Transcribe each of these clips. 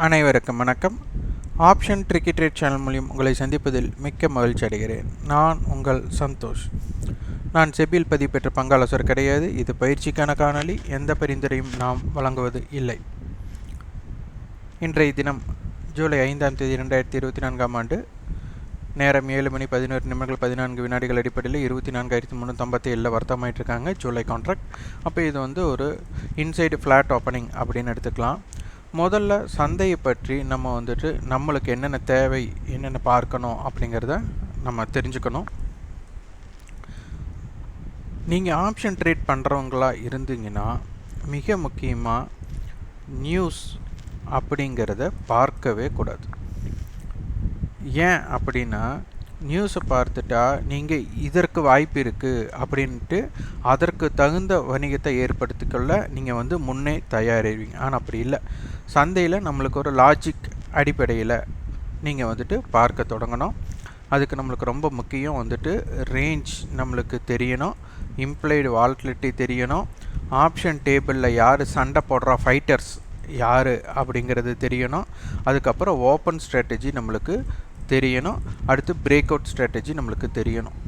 அனைவருக்கும் வணக்கம். Option tricky trade channel மூலியம் உங்களை சந்திப்பதில் மிக்க மகிழ்ச்சி அடைகிறேன். நான் உங்கள் சந்தோஷ். நான் செபியில் பதிவு பெற்ற பங்காளசர் கிடையாது. இது பயிற்சிக்கான காணொலி எந்த பரிந்துரையும் நாம் வழங்குவது இல்லை. இன்றைய தினம் ஜூலை ஐந்தாம் தேதி ரெண்டாயிரத்தி இருபத்தி நான்காம் ஆண்டு நேரம் ஏழு மணி பதினோரு நிமிடங்கள் பதினான்கு வினாடிகள் அடிப்படையில் இருபத்தி நான்காயிரத்தி முந்நூற்றம்பத்தி ஏழில் வர்த்தமாயிட்டு இருக்காங்க ஜூலை கான்ட்ராக்ட் அப்போ இது வந்து ஒரு இன்சைடு ஃப்ளாட் ஓப்பனிங் அப்படின்னு எடுத்துக்கலாம். முதல்ல சந்தையை பற்றி நம்ம வந்துட்டு நம்மளுக்கு என்னென்ன தேவை என்னென்ன பார்க்கணும் அப்படிங்கிறத நம்ம தெரிஞ்சுக்கணும். நீங்கள் ஆப்ஷன் ட்ரேட் பண்ணுறவங்களா இருந்தீங்கன்னா மிக முக்கியமாக நியூஸ் அப்படிங்கிறத பார்க்கவே கூடாது. ஏன் அப்படின்னா நியூஸை பார்த்துட்டா நீங்கள் இதற்கு வாய்ப்பு இருக்குது அப்படின்ட்டு அதற்கு தகுந்த வணிகத்தை ஏற்படுத்திக்கொள்ள நீங்கள் வந்து முன்னே தயாரிவீங்க ஆனால் அப்படி இல்லை. சந்தையில் நம்மளுக்கு ஒரு லாஜிக் அடிப்படையில் நீங்கள் வந்துட்டு பார்க்க தொடங்கணும். அதுக்கு நம்மளுக்கு ரொம்ப முக்கியம் வந்துட்டு ரேஞ்ச் நம்மளுக்கு தெரியணும். இம்ப்ளைடு வால்டிலிட்டி தெரியணும். ஆப்ஷன் டேபிளில் யார் சண்டை போடுறா ஃபைட்டர்ஸ் யார் அப்படிங்கிறது தெரியணும். அதுக்கப்புறம் ஓப்பன் ஸ்ட்ராட்டஜி நம்மளுக்கு தெரியணும். அடுத்து பிரேக் அவுட் ஸ்ட்ராட்டஜி நம்மளுக்கு தெரியணும்.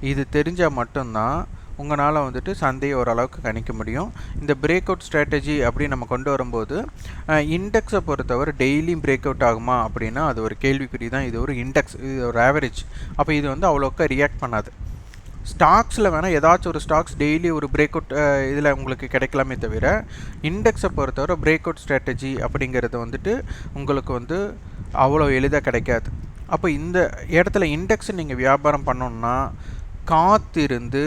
இது தெரிஞ்சால் மட்டும்தான் உங்களால் வந்துட்டு சந்தையை ஓரளவுக்கு கணிக்க முடியும். இந்த பிரேக் அவுட் ஸ்ட்ராட்டஜி அப்படின்னு நம்ம கொண்டு வரும்போது இண்டெக்ஸை பொறுத்தவரை டெய்லியும் பிரேக் அவுட் ஆகுமா அப்படின்னா அது ஒரு கேள்விக்குறி தான். இது ஒரு இண்டெக்ஸ் இது ஒரு ஆவரேஜ் அப்போ இது வந்து அவ்வளோக்கா ரியாக்ட் பண்ணாது. ஸ்டாக்ஸில் வேணால் ஏதாச்சும் ஒரு ஸ்டாக்ஸ் டெய்லி ஒரு பிரேக் அவுட் இதில் உங்களுக்கு கிடைக்கலாமே தவிர இண்டெக்ஸை பொறுத்தவரை பிரேக் அவுட் ஸ்ட்ராட்டஜி அப்படிங்கிறது வந்துட்டு உங்களுக்கு வந்து அவ்வளோ எளிதாக கிடைக்காது. அப்போ இந்த இடத்துல இண்டெக்ஸை நீங்கள் வியாபாரம் பண்ணணுன்னா காத்திருந்து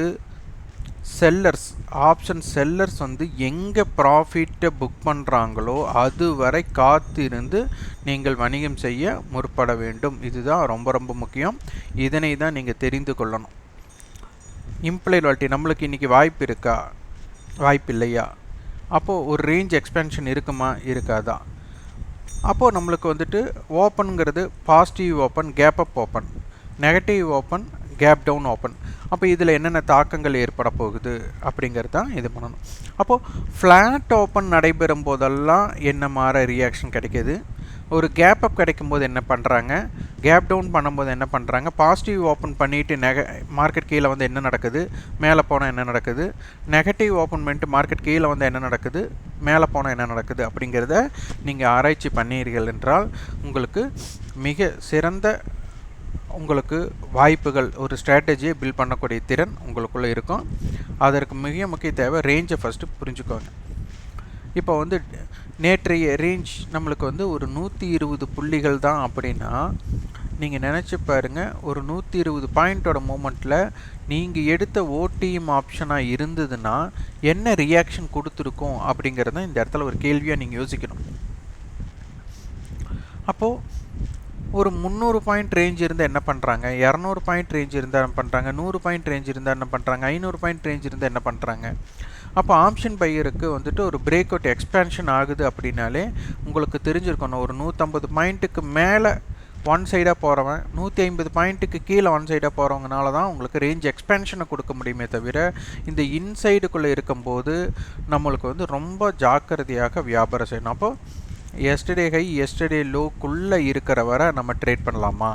செல்லர்ஸ் ஆப்ஷன் செல்லர்ஸ் வந்து எங்கே ப்ராஃபிட்டை புக் பண்ணுறாங்களோ அது வரை காத்திருந்து நீங்கள் வணிகம் செய்ய முற்பட வேண்டும். இதுதான் ரொம்ப ரொம்ப முக்கியம். இதனை தான் நீங்கள் தெரிந்து கொள்ளணும். இம்ப்ளாய்வாலிட்டி நம்மளுக்கு இன்றைக்கி வாய்ப்பு இருக்கா? வாய்ப்பு இல்லையா அப்போது ஒரு ரேஞ்ச் எக்ஸ்பென்ஷன் இருக்குமா? இருக்காதா? அப்போது நம்மளுக்கு வந்துட்டு ஓப்பனுங்கிறது positive open gap up open negative open gap down open அப்போ இதில் என்னென்ன தாக்கங்கள் ஏற்பட போகுது அப்படிங்கிறது தான் இது பண்ணணும். அப்போது ஃப்ளாட் ஓப்பன் நடைபெறும் போதெல்லாம் என்ன மாற ரியாக்ஷன் கிடைக்கிது? ஒரு கேப் அப் கிடைக்கும் போது என்ன பண்ணுறாங்க கேப் டவுன் பண்ணும்போது என்ன பண்ணுறாங்க பாசிட்டிவ் ஓப்பன் பண்ணிவிட்டு நெக மார்க்கெட் கீழே வந்து என்ன நடக்குது? மேலே போனால் என்ன நடக்குது? நெகட்டிவ் ஓப்பன் பண்ணிட்டு மார்க்கெட் கீழே வந்து என்ன நடக்குது? மேலே போனால் என்ன நடக்குது? அப்படிங்கிறத நீங்கள் ஆராய்ச்சி பண்ணீர்கள் என்றால் உங்களுக்கு மிக சிறந்த உங்களுக்கு வாய்ப்புகள் ஒரு ஸ்ட்ராட்டஜியை பில்ட் பண்ணக்கூடிய திறன் உங்களுக்குள்ளே இருக்கும். அதற்கு மிக முக்கிய தேவை ரேஞ்சை ஃபஸ்ட்டு புரிஞ்சுக்கோங்க. இப்போ வந்து நேற்றைய ரேஞ்ச் நம்மளுக்கு வந்து ஒரு நூற்றி இருபது புள்ளிகள் தான் அப்படின்னா நீங்கள் நினச்சி பாருங்கள் ஒரு நூற்றி இருபது பாயிண்ட்டோட மூமெண்ட்டில் நீங்கள் எடுத்த ஓடிஎம் ஆப்ஷனாக இருந்ததுன்னா என்ன ரியாக்ஷன் கொடுத்துருக்கோம் அப்படிங்கிறத இந்த இடத்துல ஒரு கேள்வியாக நீங்கள் யோசிக்கணும். அப்போது ஒரு முந்நூறு பாயிண்ட் ரேஞ்ச் இருந்தால் என்ன பண்ணுறாங்க இரநூறு பாயிண்ட் ரேஞ்ச் இருந்தால் என்ன பண்ணுறாங்க நூறு பாயிண்ட் ரேஞ்ச் இருந்தால் என்ன பண்ணுறாங்க ஐநூறு பாயிண்ட் ரேஞ்ச் இருந்தால் என்ன பண்ணுறாங்க அப்போ ஆப்ஷன் பையருக்கு வந்துட்டு ஒரு பிரேக் அவுட் எக்ஸ்பேன்ஷன் ஆகுது அப்படின்னாலே உங்களுக்கு தெரிஞ்சிருக்கணும். ஒரு நூற்றம்பது பாயிண்ட்டுக்கு மேலே ஒன் சைடாக போகிறவன் நூற்றி ஐம்பது பாயிண்ட்டுக்கு கீழே ஒன் சைடாக போகிறவங்கனால தான் உங்களுக்கு ரேஞ்ச் எக்ஸ்பென்ஷனை கொடுக்க முடியுமே தவிர இந்த இன்சைடுக்குள்ளே இருக்கும்போது நம்மளுக்கு வந்து ரொம்ப ஜாக்கிரதையாக வியாபாரம் செய்யணும். அப்போது எஸ்டர்டே ஹை எஸ்டர்டே லோக்குள்ளே இருக்கிற வரை நம்ம ட்ரேட் பண்ணலாமா?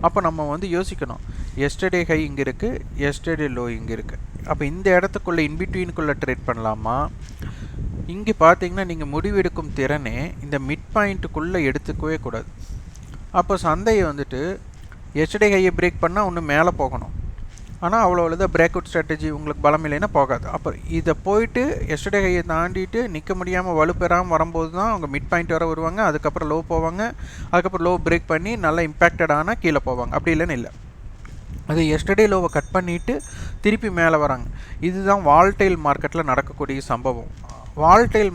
அப்போ நம்ம வந்து யோசிக்கணும். எஸ்டர்டே ஹை இங்கே இருக்குது எஸ்டர்டே லோ இங்கே இருக்குது அப்போ இந்த இடத்துக்குள்ளே இன்பிட்வீனுக்குள்ளே ட்ரேட் பண்ணலாமா? இங்கே பார்த்தீங்கன்னா நீங்கள் முடிவெடுக்கும் திறனே இந்த மிட் பாயிண்ட்டுக்குள்ளே எடுத்துக்கவே கூடாது. அப்போ சந்தையை வந்துட்டு எஸ்டர்டே ஹையை பிரேக் பண்ணால் ஒன்று மேலே போகணும். ஆனால் அவ்வளோ தான் பிரேக் அவுட் ஸ்ட்ராட்டஜி உங்களுக்கு பலம் இல்லைன்னா போகாது. அப்போ இதை போயிட்டு எஸ்டர்டே கையை தாண்டிட்டு நிற்க முடியாமல் வலுப்பெறாமல் வரும்போது தான் அவங்க மிட் பாயிண்ட் வர வருவாங்க. அதுக்கப்புறம் லோ போவாங்க. அதுக்கப்புறம் லோ பிரேக் பண்ணி நல்லா இம்பேக்டட் ஆனால் கீழே போவாங்க. அப்படி இல்லைன்னு இல்லை. அது எஸ்டர்டே லோவை கட் பண்ணிவிட்டு திருப்பி மேலே வராங்க. இதுதான் வால்டைல் மார்க்கெட்டில் நடக்கக்கூடிய சம்பவம். வால்டைல்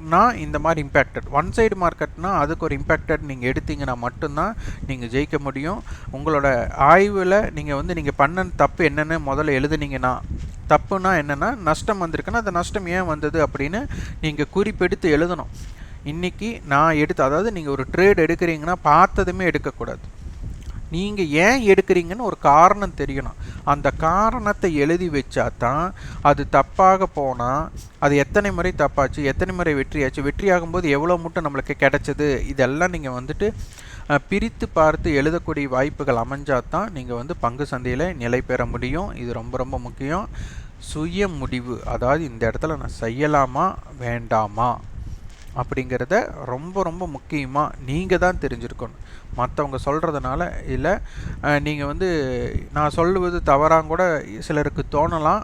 மார்க்கெட்னா இந்த மாதிரி இம்பேக்டட் ஒன் சைடு மார்க்கெட்னா அதுக்கு ஒரு இம்பேக்டட் நீங்கள் எடுத்தீங்கன்னா மட்டும்தான் நீங்கள் ஜெயிக்க முடியும். உங்களோட ஆய்வில் நீங்கள் வந்து நீங்கள் பண்ண தப்பு என்னென்னு முதல்ல எழுதுனீங்கன்னா தப்புனா என்னென்னா நஷ்டம் வந்திருக்குன்னா அந்த நஷ்டம் ஏன் வந்தது அப்படின்னு நீங்கள் குறிப்பெடுத்து எழுதணும். இன்றைக்கி நான் எடுத்து அதாவது நீங்கள் ஒரு ட்ரேட் எடுக்கிறீங்கன்னா பார்த்ததுமே எடுக்கக்கூடாது. நீங்கள் ஏன் எடுக்கிறீங்கன்னு ஒரு காரணம் தெரியணும். அந்த காரணத்தை எழுதி வச்சா தான் அது தப்பாக போனால் அது எத்தனை முறை தப்பாச்சு எத்தனை முறை வெற்றியாச்சு வெற்றியாகும்போது எவ்வளோ மூட்டை நம்மளுக்கு கிடைச்சது இதெல்லாம் நீங்கள் வந்துட்டு பிரித்து பார்த்து எழுதக்கூடிய வாய்ப்புகள் அமைஞ்சால் தான் நீங்கள் வந்து பங்கு சந்தையில் நிலை பெற முடியும். இது ரொம்ப ரொம்ப முக்கியம். சுய முடிவு. அதாவது இந்த இடத்துல நான் செய்யலாமா வேண்டாமா? அப்படிங்கிறத ரொம்ப ரொம்ப முக்கியமாக நீங்கள் தான் தெரிஞ்சிருக்கணும். மற்றவங்க சொல்கிறதுனால இல்லை நீங்கள் வந்து நான் சொல்லுவது தவறாக கூட சிலருக்கு தோணலாம்.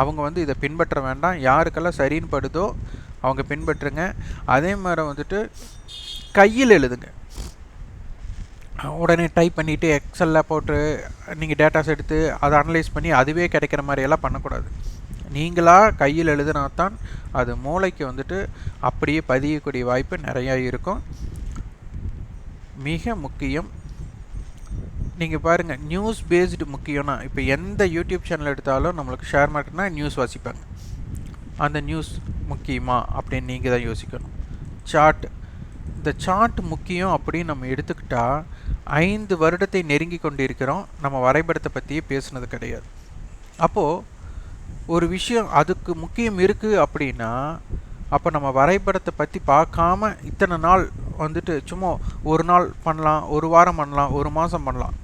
அவங்க வந்து இதை பின்பற்ற வேண்டாம். யாருக்கெல்லாம் சரின்னு படுதோ அவங்க பின்பற்றுங்க. அதே மாதிரி வந்துட்டு கையில் எழுதுங்க. உடனே டைப் பண்ணிவிட்டு எக்ஸலில் போட்டு நீங்கள் டேட்டாஸ் எடுத்து அதை அனலைஸ் பண்ணி அதுவே கிடைக்கிற மாதிரியெல்லாம் பண்ணக்கூடாது. நீங்களாக கையில் எழுதுனா தான் அது மூளைக்கு வந்துட்டு அப்படியே பதியக்கூடிய வாய்ப்பு நிறையா இருக்கும். மிக முக்கியம். நீங்கள் பாருங்கள் நியூஸ் பேஸ்டு முக்கியம்னா இப்போ எந்த யூடியூப் சேனல் எடுத்தாலும் நம்மளுக்கு ஷேர் மார்க்கெட்னா நியூஸ் வாசிப்பாங்க. அந்த நியூஸ் முக்கியமா அப்படின்னு நீங்கள் தான் யோசிக்கணும். சார்ட் இந்த சார்ட் முக்கியம் அப்படின்னு நம்ம எடுத்துக்கிட்டால் ஐந்து வருடத்தை நெருங்கி கொண்டு இருக்கிறோம் நம்ம வரைபடத்தை பற்றியே பேசுனது கிடையாது. அப்போது ஒரு விஷயம் அதுக்கு முக்கியம் இருக்குது அப்படின்னா அப்போ நம்ம வரைபடத்தை பற்றி பார்க்காம இத்தனை நாள் வந்துட்டு சும்மா ஒரு நாள் பண்ணலாம் ஒரு வாரம் பண்ணலாம் ஒரு மாதம் பண்ணலாம்.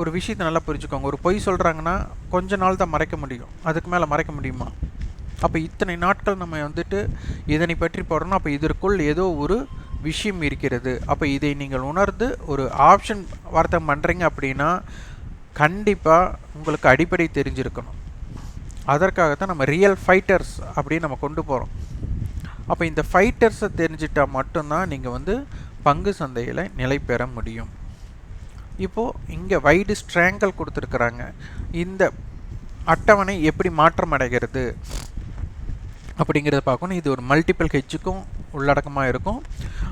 ஒரு விஷயத்தை நல்லா புரிஞ்சுக்கோங்க. ஒரு பொய் சொல்கிறாங்கன்னா கொஞ்ச நாள் தான் மறைக்க முடியும். அதுக்கு மேலே மறைக்க முடியுமா? அப்போ இத்தனை நாட்கள் நம்ம வந்துட்டு இதனை பற்றி போடுறோம்னா அப்போ இதற்குள் ஏதோ ஒரு விஷயம் இருக்கிறது. அப்போ இதை நீங்கள் உணர்ந்து ஒரு ஆப்ஷன் வார்த்தை பண்ணுறீங்க அப்படின்னா கண்டிப்பாக உங்களுக்கு அடிப்படை தெரிஞ்சிருக்கணும். அதற்காகத்தான் நம்ம ரியல் ஃபைட்டர்ஸ் அப்படின்னு நம்ம கொண்டு போகிறோம் அப்போ இந்த ஃபைட்டர்ஸை தெரிஞ்சிட்டால் மட்டும்தான் நீங்கள் வந்து பங்கு சந்தையில் நிலை பெற முடியும். இப்போது இங்கே வைடு ஸ்ட்ராங்கல் கொடுத்துருக்குறாங்க. இந்த அட்டவணை எப்படி மாற்றம் அடைகிறது? அப்படிங்கிறத பார்க்கணும். இது ஒரு மல்டிபிள் ஹெச்சுக்கும் உள்ளடக்கமாக இருக்கும்.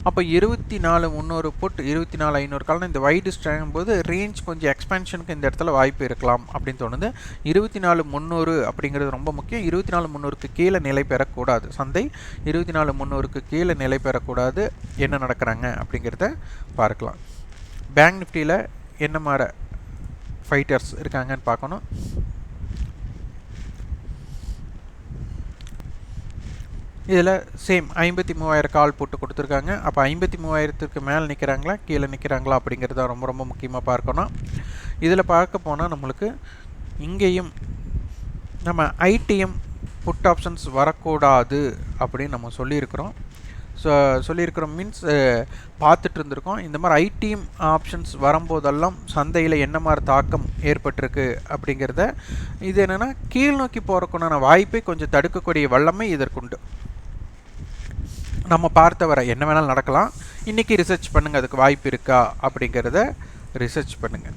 அப்போ இருபத்தி நாலு முந்நூறு புட் இருபத்தி நாலு ஐநூறு காலம் இந்த வைடு ஸ்ட்ராங்கும் போது ரேஞ்ச் கொஞ்சம் எக்ஸ்பென்ஷனுக்கு இந்த இடத்துல வாய்ப்பு இருக்கலாம் அப்படின்னு தோணுது. இருபத்தி நாலு முந்நூறு அப்படிங்கிறது ரொம்ப முக்கியம். இருபத்தி நாலு முந்நூறுக்கு கீழே நிலை பெறக்கூடாது. சந்தை இருபத்தி நாலு முந்நூறுக்கு கீழே நிலை பெறக்கூடாது. என்ன நடக்கிறாங்க அப்படிங்கிறத பார்க்கலாம். பேங்க் நிஃப்டியில் என்ன மாதிரி ஃபைட்டர்ஸ் இருக்காங்கன்னு பார்க்கணும். இதில் சேம் ஐம்பத்தி மூவாயிரம் கால் போட்டு கொடுத்துருக்காங்க. அப்போ ஐம்பத்தி மூவாயிரத்துக்கு மேலே நிற்கிறாங்களா கீழே நிற்கிறாங்களா அப்படிங்கிறத ரொம்ப ரொம்ப முக்கியமாக பார்க்கணும். இதில் பார்க்க போனால் நம்மளுக்கு இங்கேயும் நம்ம ஐடிஎம் புட் ஆப்ஷன்ஸ் வரக்கூடாது அப்படின்னு நம்ம சொல்லியிருக்கிறோம். ஸோ சொல்லியிருக்கிறோம் மீன்ஸ் பார்த்துட்டு இருந்திருக்கோம். இந்த மாதிரி ஐடிஎம் ஆப்ஷன்ஸ் வரும்போதெல்லாம் சந்தையில் என்ன மாதிரி தாக்கம் ஏற்பட்டிருக்கு அப்படிங்கிறத இது என்னென்னா கீழ் நோக்கி போகிறக்குண்டான வாய்ப்பை கொஞ்சம் தடுக்கக்கூடிய வல்லமை இதற்குண்டு. நம்ம பார்த்த வர என்ன வேணாலும் நடக்கலாம். இன்றைக்கி ரிசர்ச் பண்ணுங்கள் அதுக்கு வாய்ப்பு இருக்கா அப்படிங்கிறத ரிசர்ச் பண்ணுங்கள்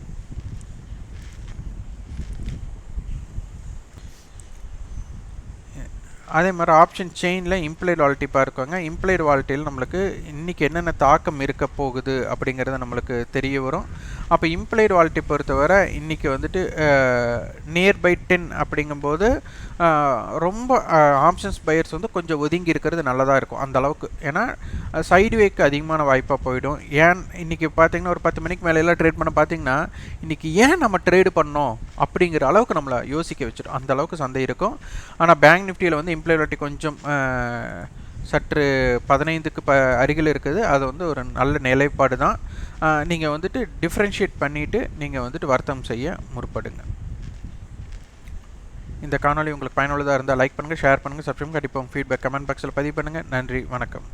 அதே மாதிரி ஆப்ஷன் செயினில் இம்ப்ளைட் வால்ட்டி பார்க்குவாங்க இம்ப்ளைட் வாலிட்டியில் நம்மளுக்கு இன்றைக்கி என்னென்ன தாக்கம் இருக்க போகுது அப்படிங்கிறத நம்மளுக்கு தெரிய வரும். அப்போ இம்ப்ளைட் வாலிட்டி பொறுத்தவரை இன்றைக்கி வந்துட்டு நியர் பை டென் அப்படிங்கும்போது ரொம்ப ஆப்ஷன்ஸ் பையர்ஸ் வந்து கொஞ்சம் ஒதுங்கி இருக்கிறது நல்லதாக இருக்கும் அந்த அளவுக்கு. ஏன்னா சைடு வேக்கு அதிகமான வாய்ப்பாக போயிடும். ஏன் இன்றைக்கி பார்த்தீங்கன்னா ஒரு பத்து மணிக்கு மேலேலாம் ட்ரேட் பண்ண பார்த்தீங்கன்னா இன்றைக்கி ஏன் நம்ம ட்ரேடு பண்ணோம் அப்படிங்கிற அளவுக்கு நம்மளை யோசிக்க வச்சிடும். அந்த அளவுக்கு சந்தை இருக்கும். ஆனால் பேங்க் நிஃப்டியில் வந்து இம்ப்ளாய்பிலிட்டி கொஞ்சம் சற்று பதினைந்துக்கு ப அருகில் இருக்குது. அது வந்து ஒரு நல்ல நிலைப்பாடு தான். நீங்கள் வந்துட்டு டிஃப்ரென்ஷியேட் பண்ணிவிட்டு நீங்கள் வந்துட்டு வர்த்தகம் செய்ய முற்படுங்க. இந்த காணொலி உங்களுக்கு பயனுள்ளதாக இருந்தால் லைக் பண்ணுங்கள் ஷேர் பண்ணுங்கள் சப்ஸ்கிரைப் கண்டிப்பாக ஃபீட்பேக் கமெண்ட் பாக்ஸில் பதிவு பண்ணுங்கள் நன்றி வணக்கம்.